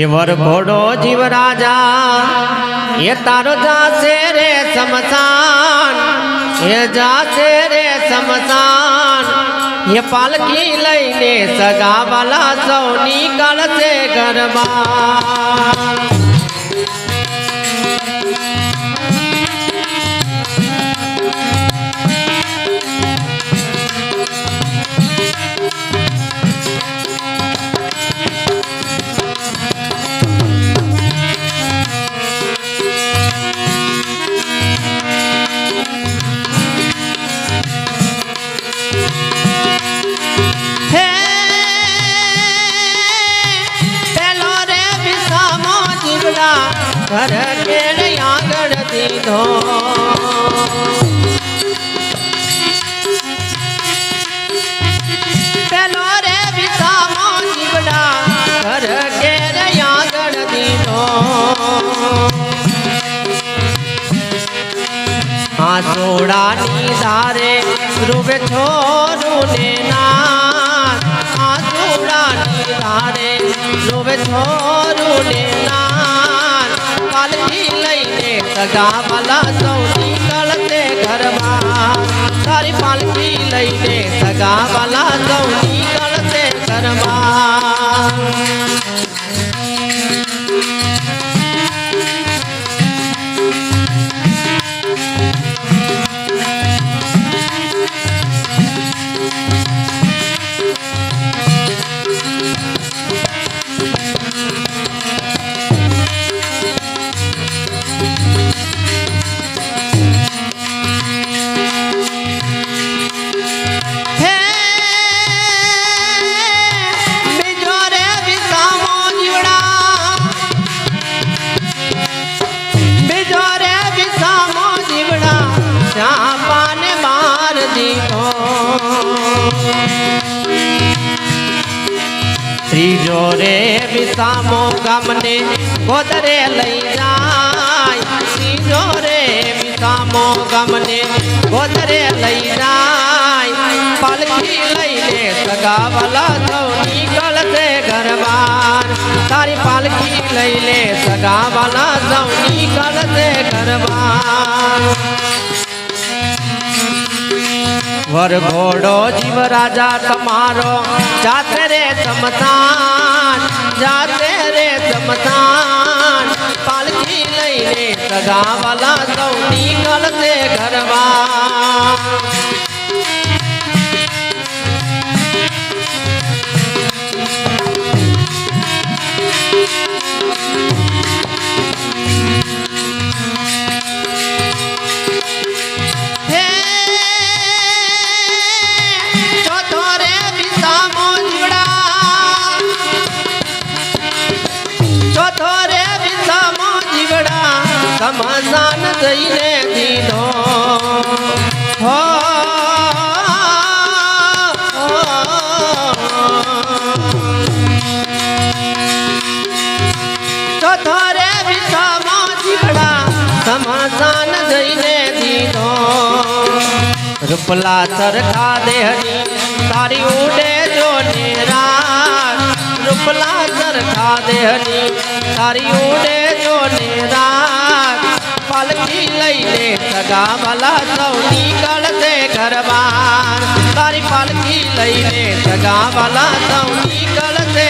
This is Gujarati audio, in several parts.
હે વર ઘોડો જીવ રાજા એ તારો જાશે રે સમસાન એ જાશે રે સમસાન એ પાલકી લઈને સગાવાલા સૌ નીકળશે ગરબા ઘર કેળ આગળ દીધો પેલો રે વિસામો જીવડા ઘર કેળ આગળ દીધો આસોડાની ધારે રૂવે છોરું ને નાથ આસોડાની ધારે રૂવે છોરું ને નાથ. પાલકી લઈને સગાવાલા સૌ નીકળતે ઘરમાં તારી પાલકી લઈને સગાવાલા સૌ નીકળતે ઘરમાં વિસામો ગામને ગોદરે લઈ જાય. ત્રીજો રે વિસામો ગામને ગોદરે લઈ જાય. પાલકી લઈને સગાવાલા સૌ નીકળશે ઘરવાર તારી પાલકી લઈને સગાવાલા સૌ નીકળશે ઘરવાર વર ઘોડો જીવ રાજા તમારો જાત રે સમસાન જાતે રે સમસાન પાલકી લઈને સગાવાલા સૌ નીકળશે ઘરમાં જઈને દીધો. હો ચોથો રે વિસામો જીવડા સમસાન જઈને દીધો. રૂપલા સરખા દેહની તારી ઉડે જો નેરા રૂપલા સરખા દેહની તારી ઉડે જો નિરાશ. પાલકી લઈને સગાવાલા સૌ નીકળશે ઘરમાં તારી પાલકી લઈને સગાવાલા સૌ નીકળશે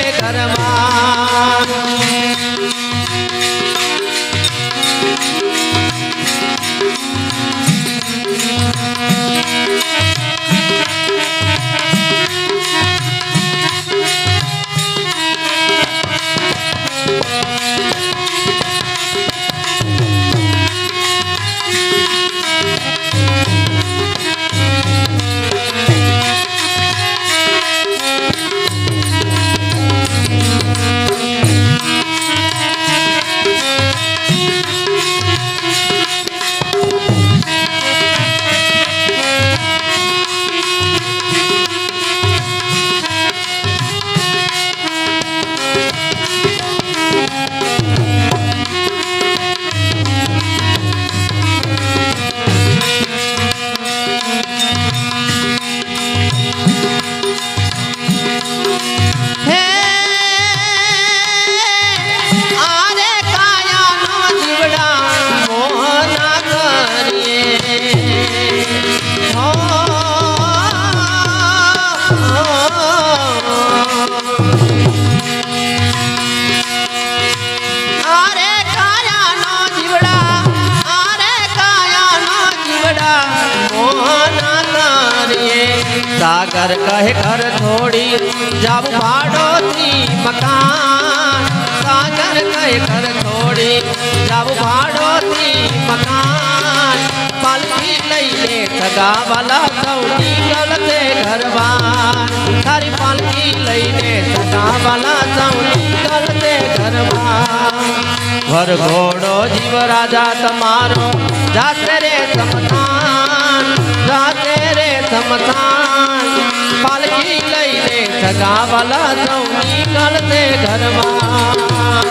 ઘરમાં સાગર કહે ઘર થોડી જાવ ભાડોથી મકાન સાગર કહે ઘર થોડી જાવ ભાડોથી મકાન પાલકી લઈને સગાવાલા સૌની ગલતે ઘરવાન તારી પાલકી લઈને સગાવાલા સૌની ગલતે ઘરવાન વર ઘોડો જીવ રાજા તમારો જાતે રે સમતાન જાતે રે સમતાન પાલકી લઈને સગાવાલા સૌની ગલતે ઘરવાન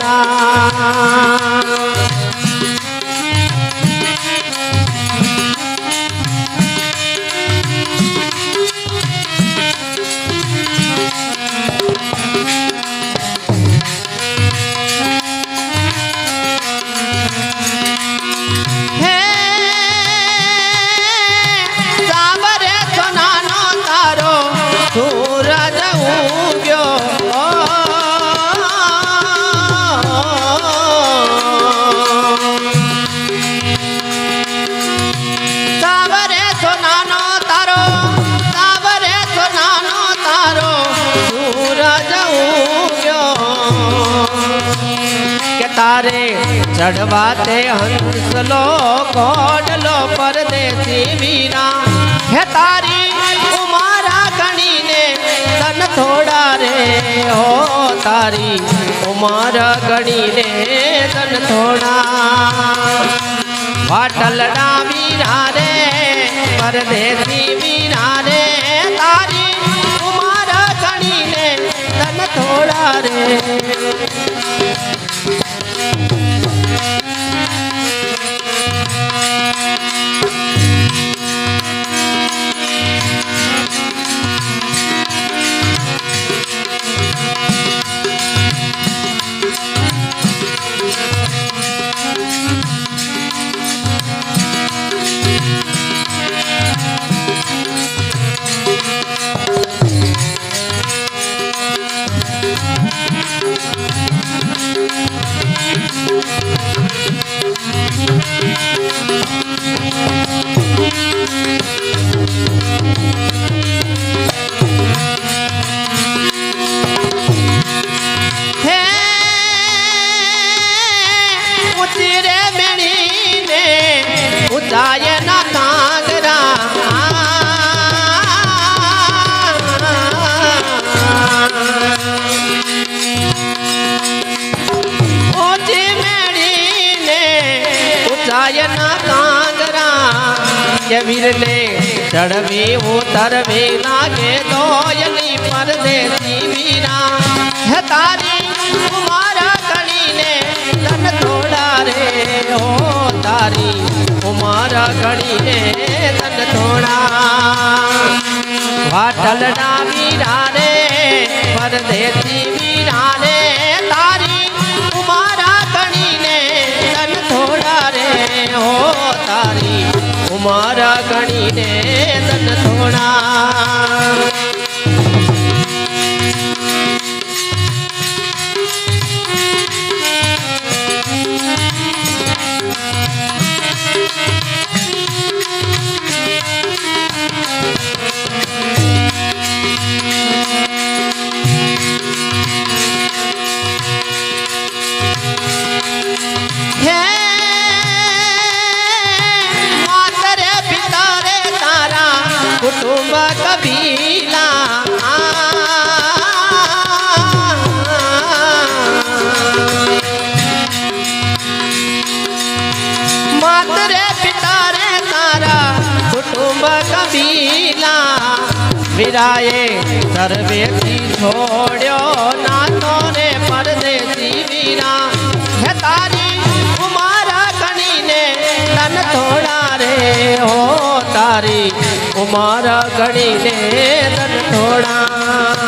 તન ચડવા તે હંસલો કોડલો પરદેશી વીરા હે તારી ઉમારા ગણીને તન થોડા રે, હો તારી ઉમારા ગણીને તન થોડા. વાટલડા વીરા રે, પરદેશી વીરા રે, તારી ઉમારા ગણીને તન થોડા રે. કે વીરને ચડવી ઉતરવી લાગે દોયલી પરદેશી વીરા હે તારી કુમારા કણીને તન થોડા રે, હો તારી કુમારા કણીને તન થોડા વાટલના વીરા રે પરદેશી વીરા રે ઉમારા ગણીને તન થોડા વીરાએ સર્વેથી છોડ્યો નાતો રે પરદેશી વીરા હે તારી ઉમારા ગણીને તન થોડા રે, હો તારી ઉમારા ગણીને તન થોડા.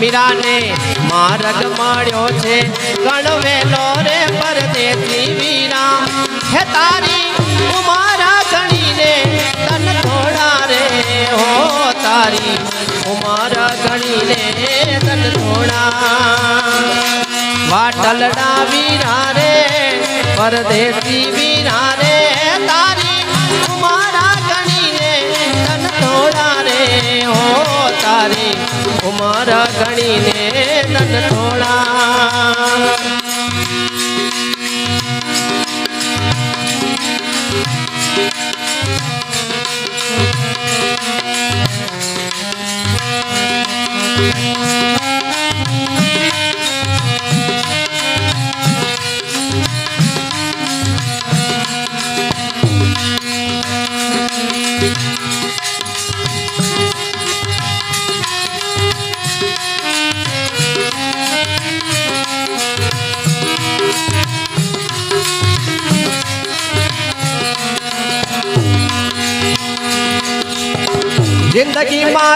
મીરાને માર્ગ મળ્યો છે. ગણવેલો રે પરદેશી વીરા હે તારી ઉમારા ગણીને તન થોડા રે. હો તારી ઉમારા ગણીને તન થોડા. વાટલડા વીરા રે પરદેશી વીરા ઉમારા નન તન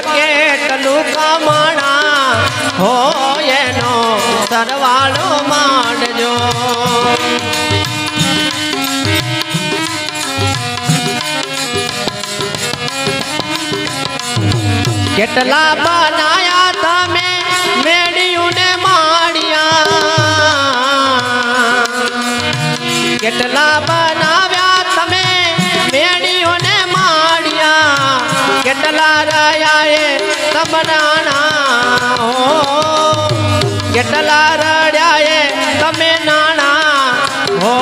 કેટલું કમાણા હો એનો સરવાળો માંડજો. કેટલા બનાયા તમે મેળ્યું ને માળિયા કેટલા બનાવ્યા કેટલા રહ્યા એ તમનાણા. હો કેટલા રડ્યા એ તમે નાણા. હો,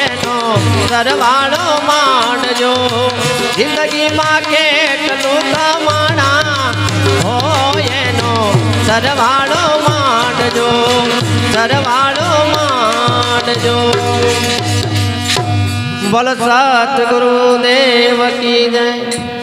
એનો સરવાળો માંડજો જિંદગીમાં કેટલું કમાણા. હો, એનો સરવાળો માંડજો સરવાળો માંડજો બોલ સતગુરુ દેવ કી જય.